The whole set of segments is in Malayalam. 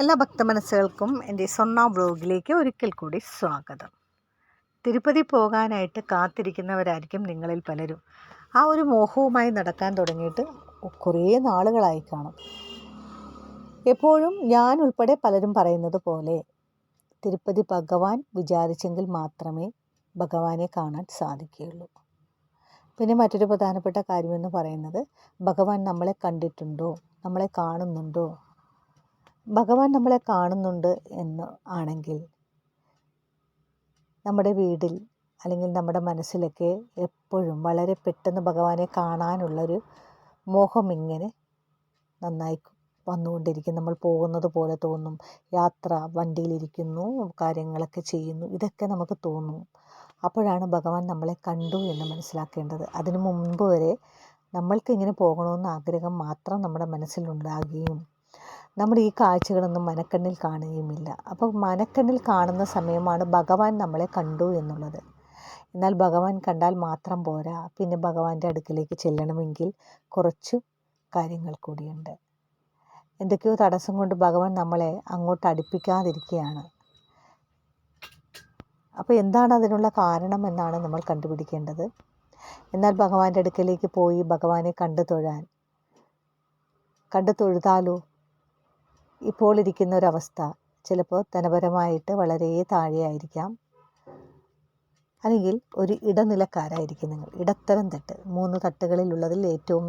എല്ലാ ഭക്ത മനസ്സുകൾക്കും എന്റെ സ്വർണ ബ്ലോഗിലേക്ക് ഒരിക്കൽ കൂടി സ്വാഗതം. തിരുപ്പതി പോകാനായിട്ട് കാത്തിരിക്കുന്നവരായിരിക്കും നിങ്ങളിൽ പലരും. ആ ഒരു മോഹവുമായി നടക്കാൻ തുടങ്ങിയിട്ട് കുറേ നാളുകളായി കാണും. എപ്പോഴും ഞാൻ ഉൾപ്പെടെ പലരും പറയുന്നത് പോലെ തിരുപ്പതി ഭഗവാൻ വിചാരിച്ചെങ്കിൽ മാത്രമേ ഭഗവാനെ കാണാൻ സാധിക്കുകയുള്ളൂ. പിന്നെ മറ്റൊരു പ്രധാനപ്പെട്ട കാര്യമെന്ന് പറയുന്നത് ഭഗവാൻ നമ്മളെ കണ്ടിട്ടുണ്ടോ? നമ്മളെ കാണുന്നുണ്ടോ? ഭഗവാൻ നമ്മളെ കാണുന്നുണ്ട് എന്ന് ആണെങ്കിൽ നമ്മുടെ വീടിൽ അല്ലെങ്കിൽ നമ്മുടെ മനസ്സിലൊക്കെ എപ്പോഴും വളരെ പെട്ടെന്ന് ഭഗവാനെ കാണാനുള്ളൊരു മോഹം ഇങ്ങനെ നന്നായി വന്നുകൊണ്ടിരിക്കും. നമ്മൾ പോകുന്നത് പോലെ തോന്നും. യാത്ര വണ്ടിയിലിരിക്കുന്നു കാര്യങ്ങളൊക്കെ ചെയ്യുന്നു. ഇതൊക്കെ നമുക്ക് തോന്നും. അപ്പോഴാണ് ഭഗവാൻ നമ്മളെ കണ്ടു എന്ന് മനസ്സിലാക്കേണ്ടത്. അതിനു മുമ്പ് വരെ നമ്മൾക്ക് ഇങ്ങനെ പോകണമെന്ന് ആഗ്രഹം മാത്രം നമ്മുടെ മനസ്സിലുണ്ടാകുകയും നമ്മൾ ഈ കാഴ്ചകളൊന്നും മനക്കണ്ണിൽ കാണുകയുമില്ല. അപ്പോൾ മനക്കണ്ണിൽ കാണുന്ന സമയമാണ് ഭഗവാൻ നമ്മളെ കണ്ടു എന്നുള്ളത്. എന്നാൽ ഭഗവാൻ കണ്ടാൽ മാത്രം പോരാ. പിന്നെ ഭഗവാന്റെ അടുക്കിലേക്ക് ചെല്ലണമെങ്കിൽ കുറച്ചു കാര്യങ്ങൾ കൂടിയുണ്ട്. എന്തൊക്കെയോ തടസ്സം കൊണ്ട് ഭഗവാൻ നമ്മളെ അങ്ങോട്ട് അടുപ്പിക്കാതിരിക്കുകയാണ്. അപ്പോൾ എന്താണ് അതിനുള്ള കാരണം എന്നാണ് നമ്മൾ കണ്ടുപിടിക്കേണ്ടത്. എന്നാൽ ഭഗവാന്റെ അടുക്കലേക്ക് പോയി ഭഗവാനെ കണ്ടു തൊഴാൻ. കണ്ടു തൊഴുതാലോ? ഇപ്പോൾ ഇരിക്കുന്ന ഒരവസ്ഥ ചിലപ്പോൾ ധനപരമായിട്ട് വളരെ താഴെയായിരിക്കാം. അല്ലെങ്കിൽ ഒരു ഇടനിലക്കാരായിരിക്കും നിങ്ങൾ. ഇടത്തരം തട്ട്. മൂന്ന് തട്ടുകളിലുള്ളതിൽ ഏറ്റവും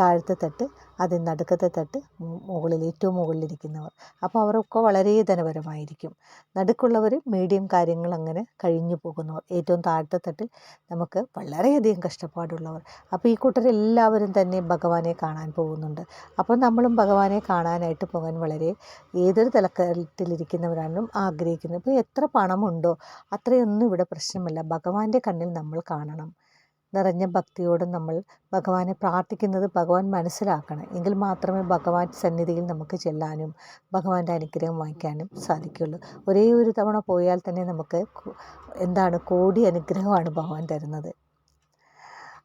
താഴത്തെ തട്ട് അതിൽ നടുക്കത്തെ തട്ട് മുകളിൽ ഏറ്റവും മുകളിലിരിക്കുന്നവർ. അപ്പോൾ അവരൊക്കെ വളരെ ധനപരമായിരിക്കും. നടുക്കുള്ളവർ മീഡിയം കാര്യങ്ങൾ അങ്ങനെ കഴിഞ്ഞു പോകുന്നവർ. ഏറ്റവും താഴത്തെ തട്ടിൽ നമുക്ക് വളരെയധികം കഷ്ടപ്പാടുള്ളവർ. അപ്പോൾ ഈ കൂട്ടരെല്ലാവരും തന്നെ ഭഗവാനെ കാണാൻ പോകുന്നുണ്ട്. അപ്പോൾ നമ്മളും ഭഗവാനെ കാണാനായിട്ട് പോകാൻ വളരെ ഏതൊരു തലക്കാലത്തിലിരിക്കുന്നവരാണെങ്കിലും ആഗ്രഹിക്കുന്നത് ഇപ്പോൾ എത്ര പണമുണ്ടോ? അത്രയൊന്നും ഇവിടെ പ്രശ്നമല്ല. ഭഗവാന്റെ കണ്ണിൽ നമ്മൾ കാണണം. നിറഞ്ഞ ഭക്തിയോട് നമ്മൾ ഭഗവാനെ പ്രാർത്ഥിക്കുന്നത് ഭഗവാൻ മനസ്സിലാക്കണം. എങ്കിൽ മാത്രമേ ഭഗവാൻ സന്നിധിയിൽ നമുക്ക് ചെല്ലാനും ഭഗവാന്റെ അനുഗ്രഹം വാങ്ങിക്കാനും സാധിക്കുള്ളൂ ഒരേ ഒരു തവണ പോയാൽ തന്നെ നമുക്ക് എന്താണ് കോടി അനുഗ്രഹമാണ് ഭഗവാൻ തരുന്നത്.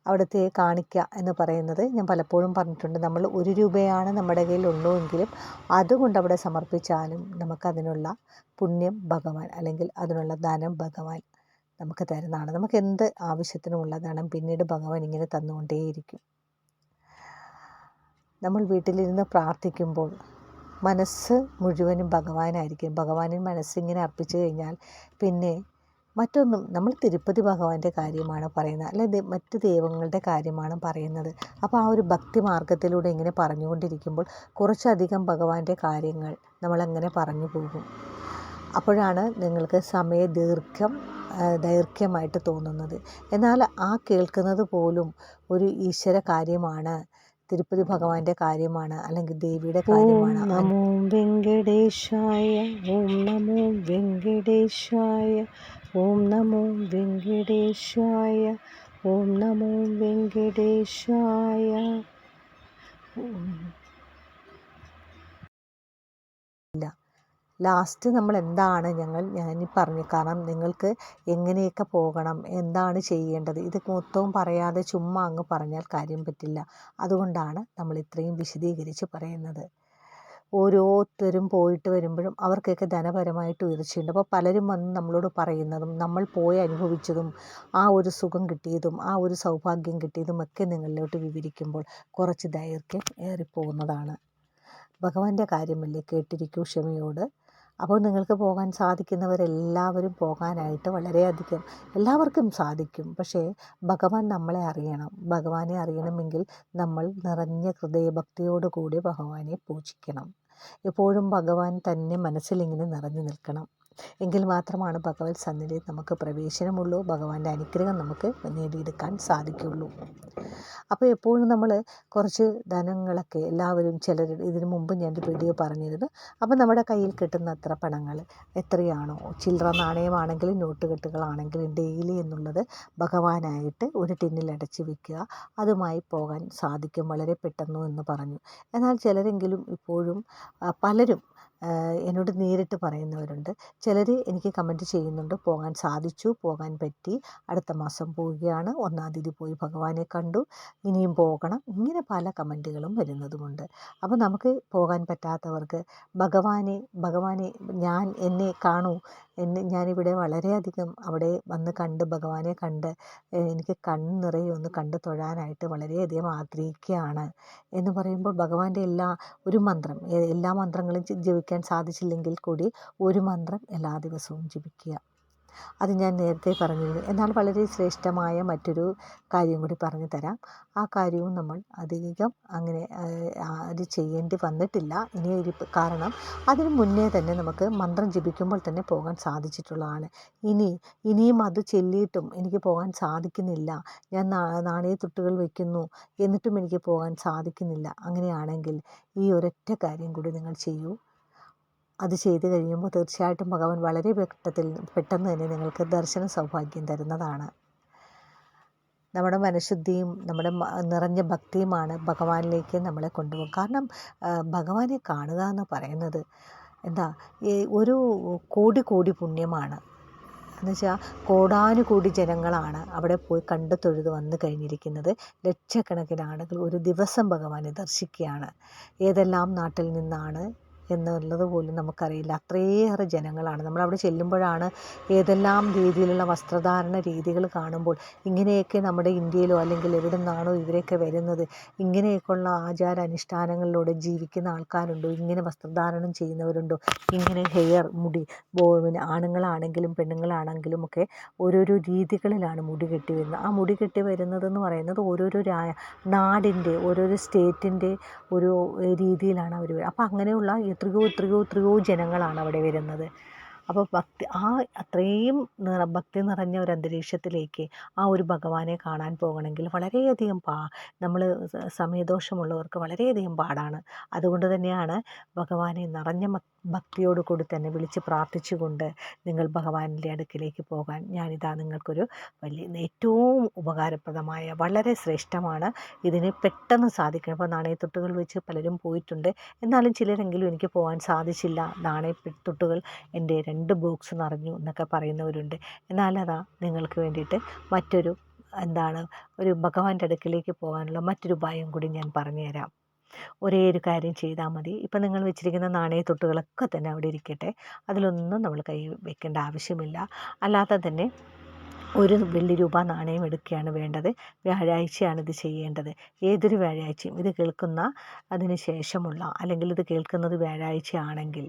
അവിടുത്തെ കാണിക്ക എന്ന് പറയുന്നത് ഞാൻ പലപ്പോഴും പറഞ്ഞിട്ടുണ്ട്. നമ്മൾ ഒരു രൂപയാണ് നമ്മുടെ കയ്യിൽ ഉള്ളൂവെങ്കിലും അതുകൊണ്ട് അവിടെ സമർപ്പിച്ചാലും നമുക്കതിനുള്ള പുണ്യം ഭഗവാൻ അല്ലെങ്കിൽ അതിനുള്ള ദാനം ഭഗവാൻ നമുക്ക് തരുന്നതാണ്. നമുക്ക് എന്ത് ആവശ്യത്തിനും ഉള്ളതാണ് പിന്നീട് ഭഗവാൻ ഇങ്ങനെ തന്നുകൊണ്ടേയിരിക്കും. നമ്മൾ വീട്ടിലിരുന്ന് പ്രാർത്ഥിക്കുമ്പോൾ മനസ്സ് മുഴുവനും ഭഗവാനായിരിക്കും. ഭഗവാനിൽ മനസ്സിങ്ങനെ അർപ്പിച്ചു കഴിഞ്ഞാൽ പിന്നെ മറ്റൊന്നും നമ്മൾ തിരുപ്പതി ഭഗവാന്റെ കാര്യമാണ് പറയുന്നത്. അല്ലെ മറ്റ് ദൈവങ്ങളുടെ കാര്യമാണ് പറയുന്നത്. അപ്പോൾ ആ ഒരു ഭക്തി മാർഗത്തിലൂടെ ഇങ്ങനെ പറഞ്ഞുകൊണ്ടിരിക്കുമ്പോൾ കുറച്ചധികം ഭഗവാന്റെ കാര്യങ്ങൾ നമ്മളങ്ങനെ പറഞ്ഞു പോകും. അപ്പോഴാണ് നിങ്ങൾക്ക് സമയ ദീർഘം ദൈർഘ്യമായിട്ട് തോന്നുന്നത്. എന്നാൽ ആ കേൾക്കുന്നത് പോലും ഒരു ഈശ്വര കാര്യമാണ് തിരുപ്പതി ഭഗവാന്റെ കാര്യമാണ് അല്ലെങ്കിൽ ദേവിയുടെ കാര്യമാണ്. നമോ വെങ്കടേശായ ഓം നമോ വെങ്കടേശായ ഓം നമോ വെങ്കടേശായ ഓം നമോ വെങ്കടേശായ. ലാസ്റ്റ് നമ്മൾ എന്താണ് ഞങ്ങൾ ഞാൻ പറഞ്ഞു. കാരണം നിങ്ങൾക്ക് എങ്ങനെയൊക്കെ പോകണം എന്താണ് ചെയ്യേണ്ടത്? ഇത് മൊത്തവും പറയാതെ ചുമ്മാ അങ്ങ് പറഞ്ഞാൽ കാര്യം പറ്റില്ല. അതുകൊണ്ടാണ് നമ്മൾ ഇത്രയും വിശദീകരിച്ച് പറയുന്നത്. ഓരോരുത്തരും പോയിട്ട് വരുമ്പോഴും അവർക്കൊക്കെ ധനപരമായിട്ട് ഉയർച്ചയുണ്ട്. അപ്പോൾ പലരും വന്ന് നമ്മളോട് പറയുന്നതും നമ്മൾ പോയി അനുഭവിച്ചതും ആ ഒരു സുഖം കിട്ടിയതും ആ ഒരു സൗഭാഗ്യം കിട്ടിയതും ഒക്കെ നിങ്ങളിലോട്ട് വിവരിക്കുമ്പോൾ കുറച്ച് ദൈർഘ്യം ഏറിപ്പോകുന്നതാണ്. ഭഗവാന്റെ കാര്യമല്ലേ കേട്ടിരിക്കൂ ക്ഷമയോട്. അപ്പോൾ നിങ്ങൾക്ക് പോകാൻ സാധിക്കുന്നവരെല്ലാവരും പോകാനായിട്ട് വളരെയധികം എല്ലാവർക്കും സാധിക്കും. പക്ഷേ ഭഗവാൻ നമ്മളെ അറിയണം. ഭഗവാനെ അറിയണമെങ്കിൽ നമ്മൾ നിറഞ്ഞ ഹൃദയഭക്തിയോടു കൂടി ഭഗവാനെ പൂജിക്കണം. എപ്പോഴും ഭഗവാൻ തന്നെ മനസ്സിലിങ്ങനെ നിറഞ്ഞു നിൽക്കണം. എങ്കിൽ മാത്രമാണ് ഭഗവത് സന്നിധിയിൽ നമുക്ക് പ്രവേശനമുള്ളൂ. ഭഗവാന്റെ അനുഗ്രഹം നമുക്ക് നേടിയെടുക്കാൻ സാധിക്കുള്ളൂ അപ്പോൾ എപ്പോഴും നമ്മൾ കുറച്ച് ധനങ്ങളൊക്കെ എല്ലാവരും ചിലർ ഇതിനു മുമ്പ് ഞാൻ ഒരു വീഡിയോ പറഞ്ഞിരുന്നു. അപ്പോൾ നമ്മുടെ കയ്യിൽ കിട്ടുന്ന അത്ര പണങ്ങൾ എത്രയാണോ? ചില്ലറ നാണയമാണെങ്കിലും നോട്ട് കെട്ടുകളാണെങ്കിലും ഡെയിലി എന്നുള്ളത് ഭഗവാനായിട്ട് ഒരു ടിന്നിൽ അടച്ച് വെക്കുക. അതുമായി പോകാൻ സാധിക്കും. വളരെ പെട്ടെന്ന് എന്ന് പറഞ്ഞു. എന്നാൽ ചിലരെങ്കിലും ഇപ്പോഴും പലരും എന്നോട് നേരിട്ട് പറയുന്നവരുണ്ട്. ചിലർ എനിക്ക് കമന്റ് ചെയ്യുന്നുണ്ട്. പോകാൻ സാധിച്ചു പോകാൻ പറ്റി. അടുത്ത മാസം പോവുകയാണ്. ഒന്നാം തീയതി പോയി ഭഗവാനെ കണ്ടു. ഇനിയും പോകണം. ഇങ്ങനെ പല കമന്റുകളും വരുന്നതുമുണ്ട്. അപ്പോൾ നമുക്ക് പോകാൻ പറ്റാത്തവർക്ക് ഭഗവാനെ ഭഗവാനെ ഞാൻ എന്നെ കാണൂ. എന്നെ ഞാനിവിടെ വളരെയധികം അവിടെ വന്ന് കണ്ട് ഭഗവാനെ കണ്ട് എനിക്ക് കണ്ണ് നിറയെ ഒന്ന് കണ്ട് തൊഴാനായിട്ട് വളരെയധികം ആഗ്രഹിക്കുകയാണ്. എന്ന് പറയുമ്പോൾ ഭഗവാന്റെ എല്ലാ ഒരു മന്ത്രം എല്ലാ മന്ത്രങ്ങളും ജപിക്കാൻ സാധിച്ചില്ലെങ്കിൽ കൂടി ഒരു മന്ത്രം എല്ലാ ദിവസവും ജപിക്കുക. അത് ഞാൻ നേരത്തെ പറഞ്ഞിരുന്നു. എന്നാൽ വളരെ ശ്രേഷ്ഠമായ മറ്റൊരു കാര്യം കൂടി പറഞ്ഞു തരാം. ആ കാര്യവും നമ്മൾ അധികം അങ്ങനെ അത് ചെയ്യേണ്ടി വന്നിട്ടില്ല. ഇനി കാരണം അതിന് മുന്നേ തന്നെ നമുക്ക് മന്ത്രം ജപിക്കുമ്പോൾ തന്നെ പോകാൻ സാധിച്ചിട്ടുള്ളതാണ് ഇനി ഇനിയും അത് ചൊല്ലിയിട്ടും എനിക്ക് പോകാൻ സാധിക്കുന്നില്ല. ഞാൻ നാണയത്തുട്ടുകൾ വയ്ക്കുന്നു എന്നിട്ടും എനിക്ക് പോകാൻ സാധിക്കുന്നില്ല. അങ്ങനെയാണെങ്കിൽ ഈ ഒരൊറ്റ കാര്യം കൂടി നിങ്ങൾ ചെയ്യൂ. അത് ചെയ്തു കഴിയുമ്പോൾ തീർച്ചയായിട്ടും ഭഗവാൻ വളരെ പെട്ടത്തിൽ പെട്ടെന്ന് തന്നെ നിങ്ങൾക്ക് ദർശന സൗഭാഗ്യം തരുന്നതാണ്. നമ്മുടെ മനഃശുദ്ധിയും നമ്മുടെ നിറഞ്ഞ ഭക്തിയുമാണ് ഭഗവാനിലേക്ക് നമ്മളെ കൊണ്ടുപോകും കാരണം ഭഗവാനെ കാണുക എന്ന് പറയുന്നത് എന്താ ഒരു കോടി കോടി പുണ്യമാണ്. എന്നുവെച്ചാൽ കോടാനുകോടി ജനങ്ങളാണ് അവിടെ പോയി കണ്ടു തൊഴുത് വന്നു കഴിഞ്ഞിരിക്കുന്നത്. ലക്ഷക്കണക്കിന് ആളുകൾ ഒരു ദിവസം ഭഗവാനെ ദർശിക്കുകയാണ്. ഏതെല്ലാം നാട്ടിൽ നിന്നാണ് എന്നുള്ളത് പോലും നമുക്കറിയില്ല. അത്രയേറെ ജനങ്ങളാണ്. നമ്മളവിടെ ചെല്ലുമ്പോഴാണ് ഏതെല്ലാം രീതിയിലുള്ള വസ്ത്രധാരണ രീതികൾ കാണുമ്പോൾ ഇങ്ങനെയൊക്കെ നമ്മുടെ ഇന്ത്യയിലോ അല്ലെങ്കിൽ എവിടെ നിന്നാണോ ഇവരൊക്കെ വരുന്നത് ഇങ്ങനെയൊക്കെയുള്ള ആചാര അനുഷ്ഠാനങ്ങളിലൂടെ ജീവിക്കുന്ന ആൾക്കാരുണ്ടോ? ഇങ്ങനെ വസ്ത്രധാരണം ചെയ്യുന്നവരുണ്ടോ? ഇങ്ങനെ ഹെയർ മുടി പിന്നെ ആണുങ്ങളാണെങ്കിലും പെണ്ണുങ്ങളാണെങ്കിലും ഒക്കെ ഓരോരോ രീതികളിലാണ് മുടി കെട്ടി വരുന്നത്. ആ മുടി കെട്ടി വരുന്നതെന്ന് പറയുന്നത് ഓരോരോ നാടിന്റെ ഓരോരോ സ്റ്റേറ്റിന്റെ ഒരു രീതിയിലാണ് അവർ അപ്പോൾ അങ്ങനെയുള്ള എത്രയോ എത്രയോ എത്രയോ ജനങ്ങളാണ് അവിടെ വരുന്നത്. അപ്പോൾ ഭക്തി ആ അത്രയും നിറ ഭക്തി നിറഞ്ഞ ഒരു അന്തരീക്ഷത്തിലേക്ക് ആ ഒരു ഭഗവാനെ കാണാൻ പോകണമെങ്കിൽ വളരെയധികം പാ നമ്മൾ സമയദോഷമുള്ളവർക്ക് വളരെയധികം പാടാണ്. അതുകൊണ്ട് തന്നെയാണ് ഭഗവാനെ നിറഞ്ഞ ഭക്തിയോട് കൂടി തന്നെ വിളിച്ച് പ്രാർത്ഥിച്ചുകൊണ്ട് നിങ്ങൾ ഭഗവാന്റെ അടുക്കിലേക്ക് പോകാൻ ഞാനിതാ നിങ്ങൾക്കൊരു വലിയ ഏറ്റവും ഉപകാരപ്രദമായ വളരെ ശ്രേഷ്ഠമാണ് ഇതിന് പെട്ടെന്ന് സാധിക്കണം. ഇപ്പോൾ നാണയത്തൊട്ടുകൾ വെച്ച് പലരും പോയിട്ടുണ്ട്. എന്നാലും ചിലരെങ്കിലും എനിക്ക് പോകാൻ സാധിച്ചില്ല. നാണയത്തൊട്ടുകൾ എന്റെ രണ്ട് ബോക്സ് നിറഞ്ഞു എന്നൊക്കെ പറയുന്നവരുണ്ട്. എന്നാലതാ നിങ്ങൾക്ക് വേണ്ടിയിട്ട് മറ്റൊരു എന്താണ് ഒരു ഭഗവാന്റെ അടുക്കിലേക്ക് പോകാനുള്ള മറ്റൊരു ഉപായം കൂടി ഞാൻ പറഞ്ഞുതരാം. ഒരേ ഒരു കാര്യം ചെയ്താൽ മതി. ഇപ്പം നിങ്ങൾ വെച്ചിരിക്കുന്ന നാണയത്തൊട്ടുകളൊക്കെ തന്നെ അവിടെ ഇരിക്കട്ടെ. അതിലൊന്നും നമ്മൾ കൈ വെക്കേണ്ട ആവശ്യമില്ല. അല്ലാതെ തന്നെ ഒരു വെള്ളി രൂപ നാണയം എടുക്കുകയാണ് വേണ്ടത്. വ്യാഴാഴ്ചയാണ് ഇത് ചെയ്യേണ്ടത്. ഏതൊരു വ്യാഴാഴ്ചയും ഇത് കേൾക്കുന്ന അതിന് ശേഷമുള്ള അല്ലെങ്കിൽ ഇത് കേൾക്കുന്നത് വ്യാഴാഴ്ചയാണെങ്കിൽ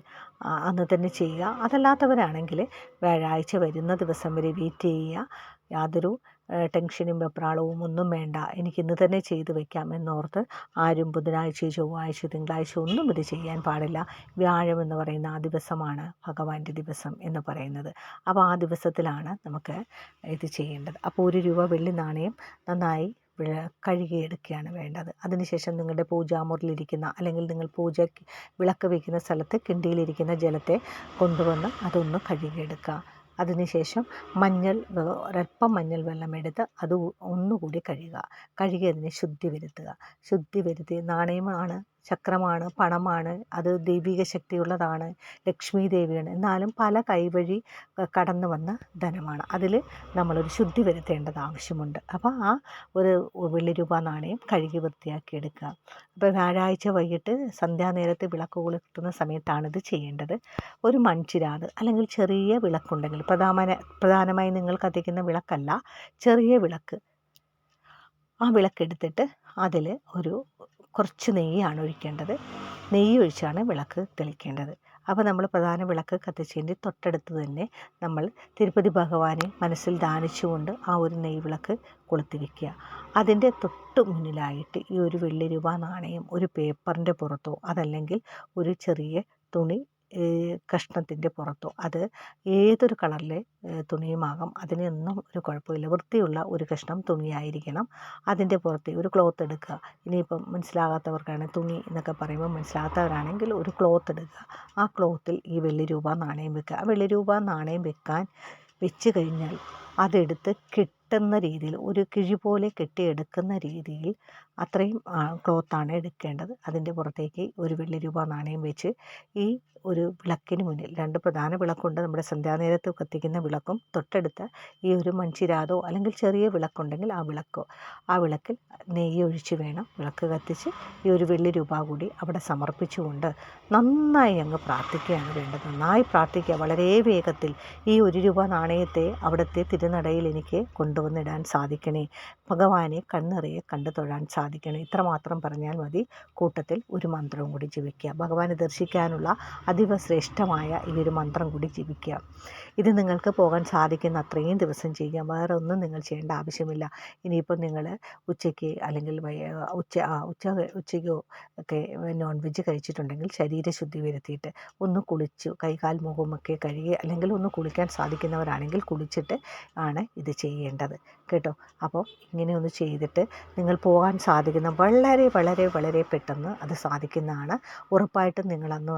അന്ന് തന്നെ ചെയ്യുക. അതല്ലാത്തവരാണെങ്കിൽ വ്യാഴാഴ്ച വരുന്ന ദിവസം വരെ വെയിറ്റ് ചെയ്യുക. യാതൊരു ടെൻഷനും വെപ്രാളവും ഒന്നും വേണ്ട. എനിക്ക് ഇന്ന് തന്നെ ചെയ്തു വെക്കാം എന്നോർത്ത് ആരും ബുധനാഴ്ച ചൊവ്വാഴ്ച തിങ്കളാഴ്ച ഒന്നും ഇത് ചെയ്യാൻ പാടില്ല. വ്യാഴം എന്ന് പറയുന്ന ആ ദിവസമാണ് ഭഗവാന്റെ ദിവസം എന്ന് പറയുന്നത്. അപ്പോൾ ആ ദിവസത്തിലാണ് നമുക്ക് ഇത് ചെയ്യേണ്ടത്. അപ്പോൾ ഒരു രൂപ വെള്ളി നാണയം നന്നായി കഴുകിയെടുക്കുകയാണ് വേണ്ടത്. അതിനുശേഷം നിങ്ങളുടെ പൂജാമുറിലിരിക്കുന്ന അല്ലെങ്കിൽ നിങ്ങൾ പൂജ വിളക്ക് വയ്ക്കുന്ന സ്ഥലത്ത് കിണ്ടിയിലിരിക്കുന്ന ജലത്തെ കൊണ്ടുവന്ന് അതൊന്ന് കഴുകിയെടുക്കുക. അതിനുശേഷം മഞ്ഞൾ ഒരൽപ്പം മഞ്ഞൾ വെള്ളമെടുത്ത് അത് ഒന്നുകൂടി കഴുകുക. കഴുകി അതിനെ ശുദ്ധി വരുത്തുക. ശുദ്ധി വരുത്തി നാണയമാണ് ചക്രമാണ് പണമാണ് അത് ദൈവിക ശക്തിയുള്ളതാണ് ലക്ഷ്മി ദേവിയാണ്. എന്നാലും പല കൈവഴി കടന്നു വന്ന ധനമാണ്. അതിൽ നമ്മളൊരു ശുദ്ധി വരുത്തേണ്ടത് ആവശ്യമുണ്ട്. അപ്പോൾ ആ ഒരു വെള്ളി രൂപ നാണയം കഴുകി വൃത്തിയാക്കി എടുക്കുക. അപ്പോൾ വ്യാഴാഴ്ച വൈകിട്ട് സന്ധ്യാനേരത്ത് വിളക്ക് കൊളുത്തുന്ന സമയത്താണ് ഇത് ചെയ്യേണ്ടത്. ഒരു മൺചിരാത് അല്ലെങ്കിൽ ചെറിയ വിളക്കുണ്ടെങ്കിൽ പ്രധാന പ്രധാനമായി നിങ്ങൾ കത്തിക്കുന്ന വിളക്കല്ല ചെറിയ വിളക്ക്. ആ വിളക്കെടുത്തിട്ട് അതിൽ ഒരു കുറച്ച് നെയ്യാണ് ഒഴിക്കേണ്ടത്. നെയ്യ് ഒഴിച്ചാണ് വിളക്ക് തെളിക്കേണ്ടത്. അപ്പോൾ നമ്മൾ പ്രധാന വിളക്ക് കത്തിച്ചതിന്റെ തൊട്ടടുത്ത് തന്നെ നമ്മൾ തിരുപ്പതി ഭഗവാനെ മനസ്സിൽ ധ്യാനിച്ചുകൊണ്ട് ആ ഒരു നെയ് വിളക്ക് കൊളുത്തി വയ്ക്കുക അതിന്റെ തൊട്ട് മുന്നിലായിട്ട് ഈ ഒരു വെള്ളി രൂപ നാണയം ഒരു പേപ്പറിന്റെ പുറത്തോ അതല്ലെങ്കിൽ ഒരു ചെറിയ തുണി കഷ്ണത്തിന്റെ പുറത്തോ അത് ഏതൊരു കളറിലെ തുണിയുമാകാം. അതിനൊന്നും ഒരു കുഴപ്പമില്ല. വൃത്തിയുള്ള ഒരു കഷ്ണം തുണിയായിരിക്കണം. അതിന്റെ പുറത്ത് ഒരു ക്ലോത്ത് എടുക്കുക. ഇനിയിപ്പം മനസ്സിലാകാത്തവർക്കാണ് തുണി എന്നൊക്കെ പറയുമ്പോൾ മനസ്സിലാകാത്തവരാണെങ്കിൽ ഒരു ക്ലോത്ത് എടുക്കുക. ആ ക്ലോത്തിൽ ഈ വെള്ളി രൂപ നാണയം വെക്കുക. ആ വെള്ളി രൂപ നാണയം വെക്കാൻ വെച്ച് കഴിഞ്ഞാൽ അതെടുത്ത് കെട്ടുന്ന രീതിയിൽ ഒരു കിഴി പോലെ കെട്ടിയെടുക്കുന്ന രീതിയിൽ അത്രയും ക്ലോത്താണ് എടുക്കേണ്ടത്. അതിന്റെ പുറത്തേക്ക് ഒരു വെള്ളി രൂപ നാണയം വെച്ച് ഈ ഒരു വിളക്കിന് മുന്നിൽ രണ്ട് പ്രധാന വിളക്കുണ്ട് നമ്മുടെ സന്ധ്യാനേരത്ത് കത്തിക്കുന്ന വിളക്കും തൊട്ടടുത്ത് ഈ ഒരു മൺചിരാതോ അല്ലെങ്കിൽ ചെറിയ വിളക്കുണ്ടെങ്കിൽ ആ വിളക്കോ ആ വിളക്കിൽ നെയ്യ് ഒഴിച്ച് വേണം വിളക്ക് കത്തിച്ച് ഈ ഒരു വെള്ളി രൂപ കൂടി അവിടെ സമർപ്പിച്ചുകൊണ്ട് നന്നായി അങ്ങ് പ്രാർത്ഥിക്കുകയാണ് വേണ്ടത്. നന്നായി പ്രാർത്ഥിക്കുക. വളരെ വേഗത്തിൽ ഈ ഒരു രൂപ നാണയത്തെ അവിടുത്തെ തിരുനടയിൽ എനിക്ക് കൊണ്ടുവന്നിടാൻ സാധിക്കണേ. ഭഗവാനെ കണ്ണിറയെ കണ്ടു തൊഴാൻ സാധിക്കണേ ഇത്രമാത്രം പറഞ്ഞാൽ മതി. കൂട്ടത്തിൽ ഒരു മന്ത്രവും കൂടി ജപിക്കുക. ഭഗവാനെ ദർശിക്കാനുള്ള അതീവ ശ്രേഷ്ഠമായ ഈ ഒരു മന്ത്രം കൂടി ജപിക്കുക. ഇത് നിങ്ങൾക്ക് പോകാൻ സാധിക്കുന്ന അത്രയും ദിവസം ചെയ്യാം. വേറെ ഒന്നും നിങ്ങൾ ചെയ്യേണ്ട ആവശ്യമില്ല. ഇനിയിപ്പോൾ നിങ്ങൾ ഉച്ചയ്ക്ക് അല്ലെങ്കിൽ ഉച്ച ഉച്ച ഉച്ചയ്ക്കോ ഒക്കെ നോൺ വെജ് കഴിച്ചിട്ടുണ്ടെങ്കിൽ ശരീരശുദ്ധി വരുത്തിയിട്ട് ഒന്ന് കുളിച്ചു കൈകാൽ മുഖമൊക്കെ കഴുകി അല്ലെങ്കിൽ ഒന്ന് കുളിക്കാൻ സാധിക്കുന്നവരാണെങ്കിൽ കുളിച്ചിട്ട് ആണ് ഇത് ചെയ്യേണ്ടത്. കേട്ടോ? അപ്പോൾ ഇങ്ങനെ ഒന്ന് ചെയ്തിട്ട് നിങ്ങൾ പോകാൻ സാധിക്കുന്ന വളരെ വളരെ വളരെ പെട്ടെന്ന് അത് സാധിക്കുന്നതാണ്. ഉറപ്പായിട്ടും നിങ്ങൾ അന്ന്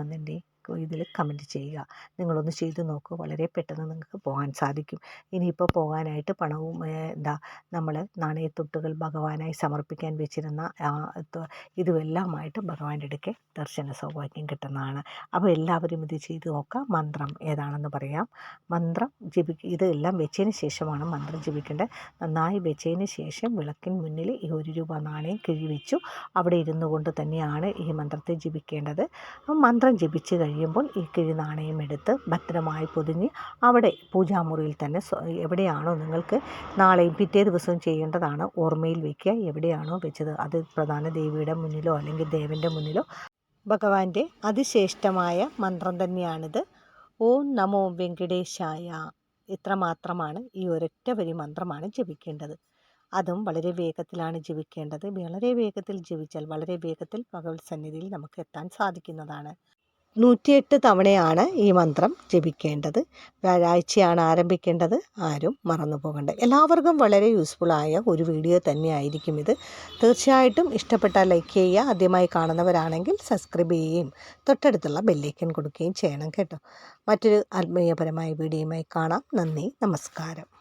ഇതിൽ കമന്റ് ചെയ്യുക. നിങ്ങളൊന്ന് ചെയ്ത് നോക്കൂ. വളരെ പെട്ടെന്ന് നിങ്ങൾക്ക് പോകാൻ സാധിക്കും. ഇനിയിപ്പോൾ പോകാനായിട്ട് പണവും എന്താ നമ്മൾ നാണയത്തുട്ടുകൾ ഭഗവാനായി സമർപ്പിക്കാൻ വെച്ചിരുന്ന ഇതുമെല്ലാമായിട്ട് ഭഗവാന്റെ അടുക്കെ ദർശന സൗഭാഗ്യം കിട്ടുന്നതാണ്. അപ്പോൾ എല്ലാവരും ഇത് ചെയ്ത് നോക്കുക. മന്ത്രം ഏതാണെന്ന് പറയാം. മന്ത്രം ജപി ഇതെല്ലാം വെച്ചതിന് ശേഷമാണ് മന്ത്രം ജപിക്കേണ്ടത്. നന്നായി വെച്ചതിന് ശേഷം വിളക്കിന് മുന്നിൽ ഈ ഒരു രൂപ നാണയം കിഴിവെച്ചു. അവിടെ ഇരുന്നു കൊണ്ട് തന്നെയാണ് ഈ മന്ത്രത്തെ ജപിക്കേണ്ടത്. മന്ത്രം ജപിച്ച് കഴിയുമ്പോൾ ഈ കിഴി നാണയം എടുത്ത് ഭദ്രമായി പൊതിഞ്ഞ് അവിടെ പൂജാമുറിയിൽ തന്നെ എവിടെയാണോ നിങ്ങൾക്ക് നാളെയും പിറ്റേ ദിവസവും ചെയ്യേണ്ടതാണ് ഓർമ്മയിൽ വയ്ക്കുക എവിടെയാണോ വെച്ചത്. അത് പ്രധാന ദേവിയുടെ മുന്നിലോ അല്ലെങ്കിൽ ദേവന്റെ മുന്നിലോ. ഭഗവാന്റെ അതിശ്രേഷ്ഠമായ മന്ത്രം തന്നെയാണിത്. ഓം നമോ വെങ്കടേശായ. ഇത്ര മാത്രമാണ് ഈ ഒരൊറ്റ വരി മന്ത്രമാണ് ജപിക്കേണ്ടത്. അതും വളരെ വേഗത്തിലാണ് ജപിക്കേണ്ടത്. വളരെ വേഗത്തിൽ ജപിച്ചാൽ വളരെ വേഗത്തിൽ ഭഗവത് സന്നിധിയിൽ നമുക്ക് എത്താൻ സാധിക്കുന്നതാണ്. നൂറ്റിയെട്ട് തവണയാണ് ഈ മന്ത്രം ജപിക്കേണ്ടത്. വ്യാഴാഴ്ചയാണ് ആരംഭിക്കേണ്ടത്. ആരും മറന്നു പോകണ്ട. എല്ലാവർക്കും വളരെ യൂസ്ഫുള്ളായ ഒരു വീഡിയോ തന്നെയായിരിക്കും ഇത്. തീർച്ചയായിട്ടും ഇഷ്ടപ്പെട്ടാൽ ലൈക്ക് ചെയ്യുക. ആദ്യമായി കാണുന്നവരാണെങ്കിൽ സബ്സ്ക്രൈബ് ചെയ്യുകയും തൊട്ടടുത്തുള്ള ബെല്ലൈക്കൻ കൊടുക്കുകയും ചെയ്യണം കേട്ടോ. മറ്റൊരു ആത്മീയപരമായ വീഡിയോയുമായി കാണാം. നന്ദി. നമസ്കാരം.